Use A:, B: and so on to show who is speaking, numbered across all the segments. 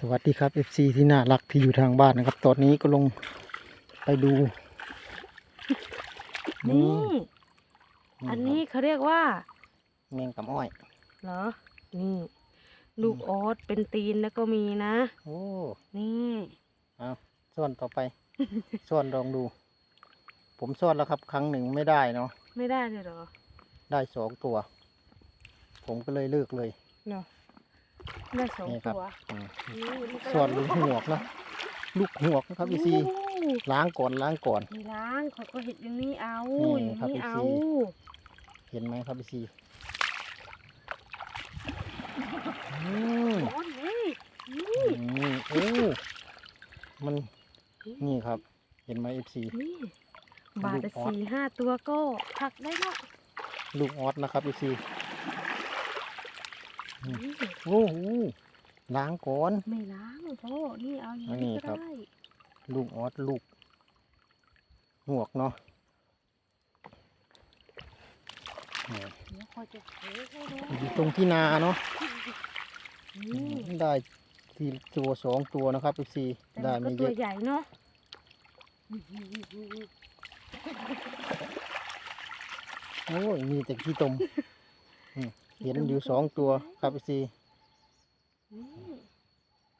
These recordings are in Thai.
A: สวัสดีครับ FC ที่น่ารักที่อยู่ทางบ้านนะครับ ตอนนี้ก็ลงไปดู
B: นี่
A: นี่
B: อันนี้เขาเรียกว่า
A: แมงกับอ้อย
B: เหรอ นี่ ลูกออสเป็นตีนแล้วก็มีนะ
A: โอ้
B: นี่
A: เอาซ่อนต่อไปซ่อนลองดู ผมซ่อนแล้วครับ ครั้งหนึ่งไม่ได้เนาะ
B: ไม่ได้เลยเหรอ
A: ได้สองตัว ผมก็เลยเลิกเลย
B: เนาะ ได้สอง
A: นี่ครับ
B: ตัว
A: อืม
B: นี่นี่ก็
A: ซ่อนลูกหวกนะลูกหวกนะครับ FC
B: โอ้
A: ล้างก่อนล้างก่อน
B: ไม่ล้างเขาก็เห็ดอย่างนี้เอา
A: นี่
B: อย่าง
A: ครับ
B: นี้
A: พี่
B: เอา
A: ซีเห็นไหมครับ FC อืม
B: โอ้ยนี่นี่
A: นี่โอ้มันนี่ครับ เห็นไหม FC
B: นี่บาทละ
A: ลูกออส
B: สี่ห้าตัวก็ผักได้แล้ว
A: ลูกออสนะครับ FC อืม
B: นี่
A: โอ้โหล้างก่อน
B: ไม่ล้างพ่อนี่เอาอย่าง
A: อันนี้
B: นี้
A: ครั
B: ก็
A: บ
B: ได้
A: ลูกออสลูกหวกเนาะนี่
B: เดี๋ยวคอยจะเทให้ดู
A: อยู่ตรงที่นาเนาะ
B: นี่
A: ได้ทีตัวสองตัวนะครับ FC
B: แต่
A: ได้
B: มัน
A: ไม่
B: ก็
A: เย
B: ตัว
A: อะ
B: ใหญ่เนาะ
A: โอ้ยมีแต่ขี้ตมอืม เห็นอยู่สองตัวครับ FC
B: นี่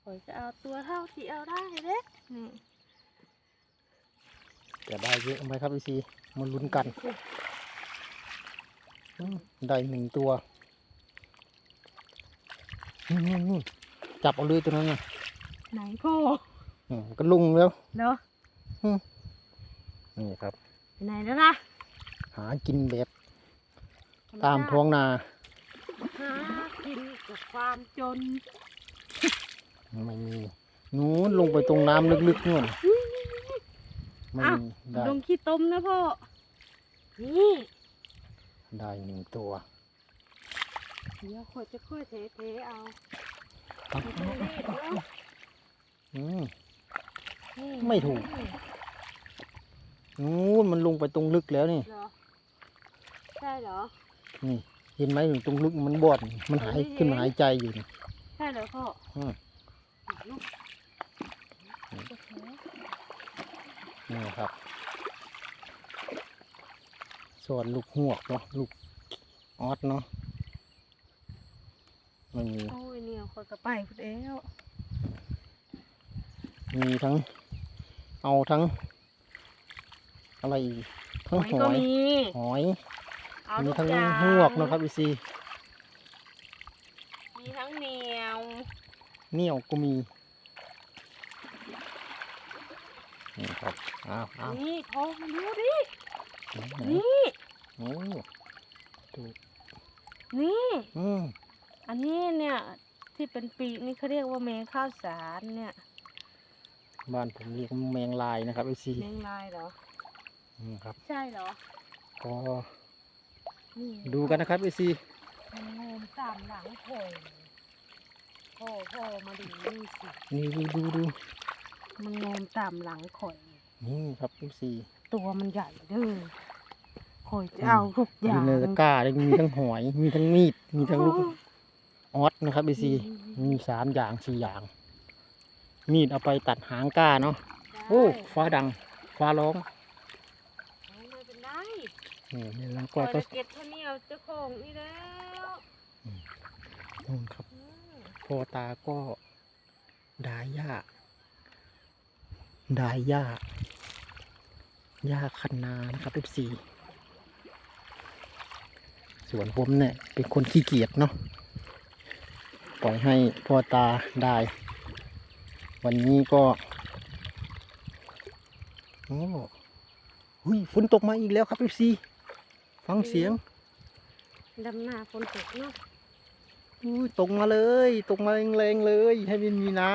B: คอยจะเอาตัวเท่าที่เอาได้เด้นี่
A: จะได้เยอะไหมครับ FC มาลุ้นกันอืมได้หนึ่งตัวนี่นี่นี่จับเอาเลยตัวนั้นนะ
B: ไหนพ่อ
A: อืมก็ลุงแล้ว
B: เนาะ
A: นี่ครับ
B: ไปไหนแล้วล่ะ
A: หากินแบบตามท้องนา
B: หา กินกับความจน
A: ไม่มี นู้นลงไปตรงน้ำลึกๆนู่นไม่
B: อ้าว
A: มีได้
B: ลงขี้ต้มนะพ่อ นี่
A: ได้หนึ่งตัว
B: เดี๋ยวคอยจะค่อยเทเทๆเอา
A: ครับ
B: ไม่ต้องรีบเนาะ
A: อืม
B: นี่
A: ไม่ถูก นู้นมันลงไปตรงลึกแล้วนี่
B: เหรอใช่เหรอ
A: นี่ เห็นไหมอยู่ตรงลึกมันบอด มันหาย
B: เห็น
A: ขึ้นมาหายใจอยู่นี่
B: ใช่เหรอพ่อ
A: อืม
B: ลูก
A: นี่ครับส่วนลูกหวกเนาะลูกออสเนาะไม่มี
B: โอ้ยเนี่ยคอยกระไปพุดแล้ว
A: มีทั้ง เอาทั้ง อะไรอีกทั้งห
B: ก็
A: อย
B: มี
A: หอย
B: เอา
A: มี
B: ทุก
A: ทั้ง
B: อย่าง
A: หวกนะครับอีซี
B: มีทั้งเหนียว
A: เหนี่ยวก็มีนี่ครับอ้าวอ้าว
B: นี่โทรมาดูดิ
A: ไหน
B: นี่
A: โอ้ดู
B: นี่
A: อืม
B: อันนี้เนี่ยที่เป็นปีกนี่เขาเรียกว่าแมงข้าวสารเนี่ย
A: บ้านผมเรียกแมงลายนะครับอีซี
B: แมงลายเหรอ
A: ครับ
B: ใช่เหรอ
A: ก็
B: นี่
A: ดูกันนะครับอีซี
B: มันงมตามหลังโผล่โผล่โผล่มาดูนี่สิ
A: นี่ดูดูดู
B: มันงมตามหลังข่อย
A: นี่ครับอีซี
B: ตัวมันใหญ่เด้อข่อยจะเอาทุกอ
A: ดู
B: ย่าง
A: ในตะกร้าเลยมีทั้งหอยมีทั้งมีดมีทั้งลูกออสนะครับอีซีมีสามอย่างสี่อย่าง มีดเอาไปตัดหางก้าเนาะโอ้ฟ้าดังฟ้าร้อง
B: ได้ไม่เป็นไร
A: นี่นี่แล้ว
B: ข่
A: ก็
B: อย
A: ก็
B: จะเก็บข้าวเหนียวเจ้าของนี่แล้ว
A: นู่นครับ
B: อืม
A: พ่อตาก็ดายหญ้าดายหญ้าหญ้าคันนานะครับเอฟซีส่วนผมเนี่ยเป็นคนขี้เกียจเนาะปล่อยให้พ่อตาได้ วันนี้ก็ โอ้หุยฝนตกมาอีกแล้วครับเอฟซี ฟังเสียง
B: ดำหน้าฝนตกเนาะ
A: อุ้ยตกมาเลยตกมาแรงๆเลย ให้มันมีน้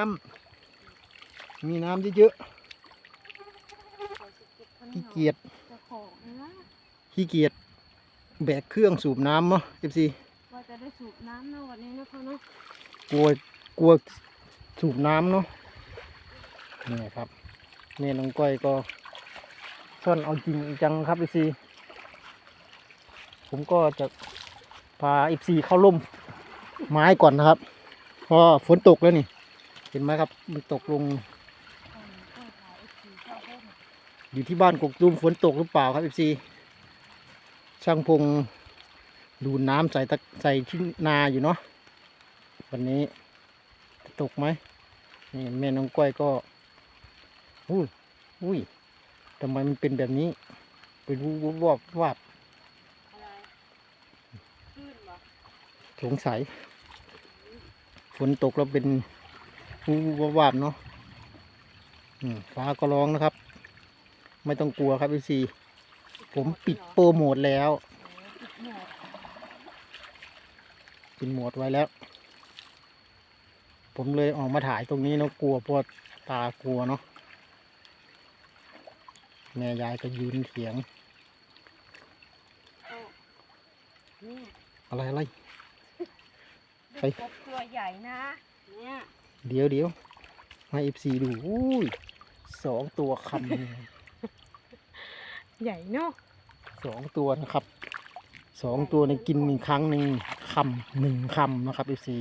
A: ำมีน้ำเยอะ
B: ข่อยจะเก็บข้าว
A: ๆ
B: เหนี
A: ขี้
B: ยว
A: เกียจ
B: เจ้าของนะ
A: ขี้เกียจแบกเครื่องสูบน้ำเนาะเอฟซี
B: ว่าจะได้สูบน้ำเนาะวันนี้นะพ่อเนาะ
A: กลัวกลัวสูบน้ำเนาะนี่ครับแม่น้องก้อยก็ซ่อนเอาจริงจังครับเอฟซี ผมก็จะพาเอฟซีเข้าร่มไม้ก่อนนะครับ เพราะฝนตกแล้วนี่ เห็นไหมครับ มันตกลง
B: อยู่
A: ที่บ้านกกตูมฝนตกหรือเปล่าครับเอฟซีช่างพงดูน้ำใส่ตะใส่ที่นาอยู่เนาะวันนี้ตกไหมนี่แม่น้องก้อยก็อุ้ยอุ้ยทำไมมันเป็นแบบนี้ เป็นวูบวบวาบ
B: อะไรขึ้นเหรอ
A: สงสัย ฝนตกแล้วเป็นวูบวบวาบเนาะฟ้าก็ร้องนะครับ ไม่ต้องกลัวครับพี่ซีผมปิดโปรโมทแล้ว
B: ปิด
A: โหมดไว้แล้ว ผมเลยออกมาถ่ายตรงนี้เนาะกลัวเพราะตากลัวเนาะแม่ยายก็ยืนเถียง
B: อะ
A: ไรอะไร ไป
B: ไปกบตัวใหญ่นะเนี่ย
A: เดี๋ยวเดี๋ยวให้เอฟซีดูอุ้ยสองตัวค
B: ใหญ่เนาะำ
A: สองตัวนะครับสองตัวในกินหนึ่งครั้งหนึ่งคำหนึ่งคำนะครับเอฟซี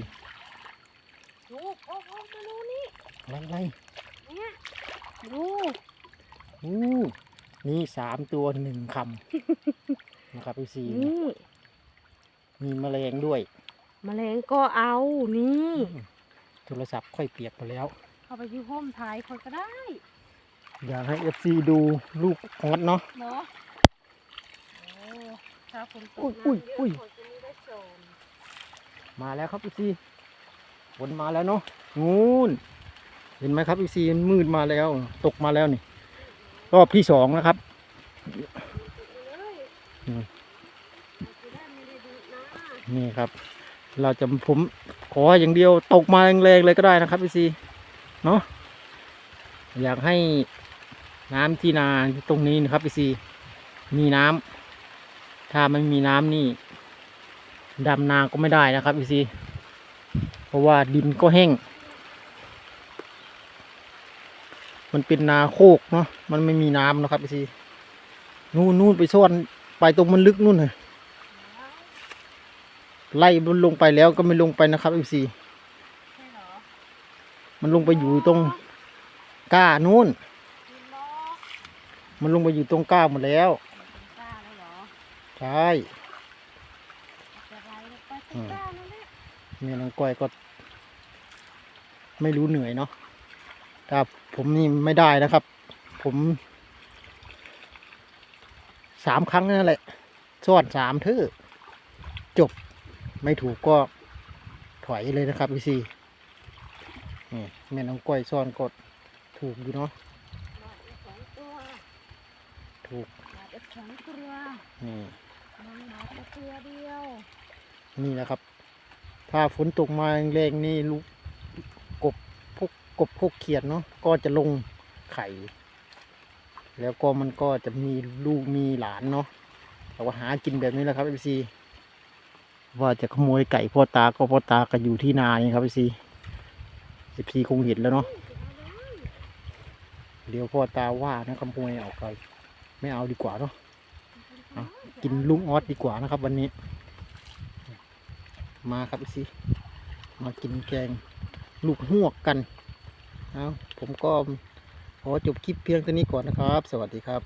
B: ดูโอ้โหมาดูนี่
A: อะไรอะไร
B: เนี่ยดู
A: อู้นี่สามตัวหนึ่งคำนะครับเอฟซี
B: นี่
A: มีแมลงด้วย
B: แมลงก็เอานี่
A: โทรศัพท์ค่อยเปียกไปแล้ว
B: เข้าไปที่ห้องถ่ายคนก็ได้
A: อยากให้เอฟซีดูลูกออสเนาะ
B: เนาะโอ้ถ้าฝนตก
A: อุ้ยอุ้ย
B: น้ำเะฝนจะไม่ได้โซน
A: มาแล้วครับเอฟซีฝนมาแล้วเนาะงูนเห็นไหมครับเอฟซีมันมืดมาแล้ว ตกมาแล้วนี่ รอบที่สองนะครับ
B: เลย
A: อืม
B: จะได้ไม่ได้ดูนะ
A: นี่ครับ เราจะผมขออย่างเดียวตกมาแรงๆเลยก็ได้นะครับเอฟซีเนาะอยากให้น้ำที่นาตรงนี้นะครับเอฟซีมีน้ำถ้าไม่มีน้ำนี่ดำนาก็ไม่ได้นะครับเอฟซีเพราะว่าดินก็แห้ง มันเป็นนาโคกเนาะมันไม่มีน้ำนะครับพี่ซีนู่นนู่นไปซ่อนไปตรงมันลึกนู่นเลย ไล่มันลงไปแล้วก็ไม่ลงไปนะครับพี่ซี
B: ใช่เหรอ
A: มันลงไปอยู่ตรงก้านู่น
B: กินล้อ
A: มันลงไปอยู่ตรงก้าหมดแล้ว
B: กล้าแล้วเหรอ
A: ใช่
B: จะไรไปถึงกล้าแล้วเนี่ย
A: เมียน้องก้อยก็ ไม่รู้เหนื่อยเนาะถ้าผมนี่ไม่ได้นะครับ ผมสามครั้งนั่นแหละซ่อนสามเทื่อจบ ไม่ถูกก็ถอยเลยนะครับพี่ซีนี่แม่น้องก้อยซ่อนกดถูกอยู่เนาะถูก
B: สองตัว
A: นี่
B: มันมาแค่ตัวเดียว
A: นี่นะครับ ถ้าฝนตกมาแรงๆนี่ลูกกบพวกกบพวกเขียดเนาะก็จะลงไข่แล้วก็มันก็จะมีลูกมีหลานเนาะเราก็หากินแบบนี้แหละครับเอฟซี ว่าจะขโมยไก่พ่อตาก็พ่อตาก็อยู่ที่นานี่ครับเอฟซีเอฟซีคงเห็นแล้วเนาะเดี๋ยวพ่อตาว่านะขโมยเอาไปไม่เอาดีกว่าเนาะกินลุงออสดีกว่านะครับ วันนี้ มาครับพี่สิมากินแกงลูกหวกกันเอาผมก็ขอจบคลิปเพียงเท่านี้ก่อนนะครับ สวัสดีครับ